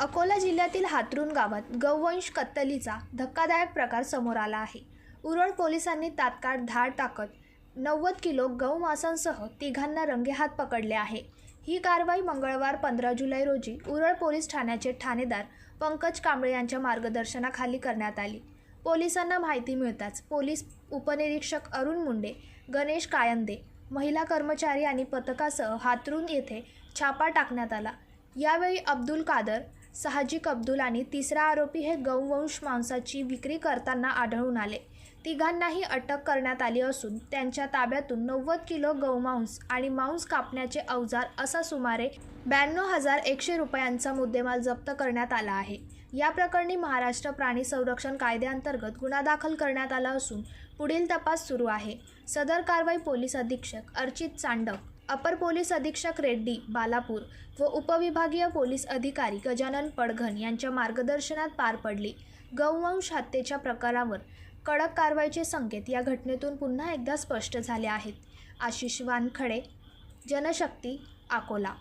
अकोला जिल्ह्यातील हातरून गावात गौवंश कत्तलीचा धक्कादायक प्रकार समोर आला आहे. उरळ पोलिसांनी तात्काळ धाड टाकत नव्वद किलो गौमांसांसह तिघांना रंगेहात पकडले आहे. ही कारवाई मंगळवार पंधरा जुलै रोजी उरळ पोलीस ठाण्याचे ठाणेदार पंकज कांबळे यांच्या मार्गदर्शनाखाली करण्यात आली. पोलिसांना माहिती मिळताच पोलीस उपनिरीक्षक अरुण मुंडे गणेश कायंदे महिला कर्मचारी आणि पथकासह हातरून येथे छापा टाकण्यात आला. यावेळी अब्दुल कादर साहजिक अब्दुल आणि तिसरा आरोपी हे गौवंश मांसाची विक्री करताना आढळून आले. तिघांनाही अटक करण्यात आली असून त्यांच्या ताब्यातून नव्वद किलो गौमांस आणि मांस कापण्याचे अवजार असा सुमारे ब्याण्णव हजार एकशे रुपयांचा मुद्देमाल जप्त करण्यात आला आहे. या प्रकरणी महाराष्ट्र प्राणी संरक्षण कायद्याअंतर्गत गुन्हा दाखल करण्यात आला असून पुढील तपास सुरू आहे. सदर कारवाई पोलीस अधीक्षक अर्चित चांडक अपर पोलीस अधीक्षक रेड्डी बालापूर व उपविभागीय पोलीस अधिकारी गजानन पडघन यांच्या मार्गदर्शनात पार पडली. गौवंश हत्येच्या प्रकारावर कडक कारवाईचे संकेत या घटनेतून पुन्हा एकदा स्पष्ट झाले आहेत. आशिष वानखडे जनशक्ती अकोला.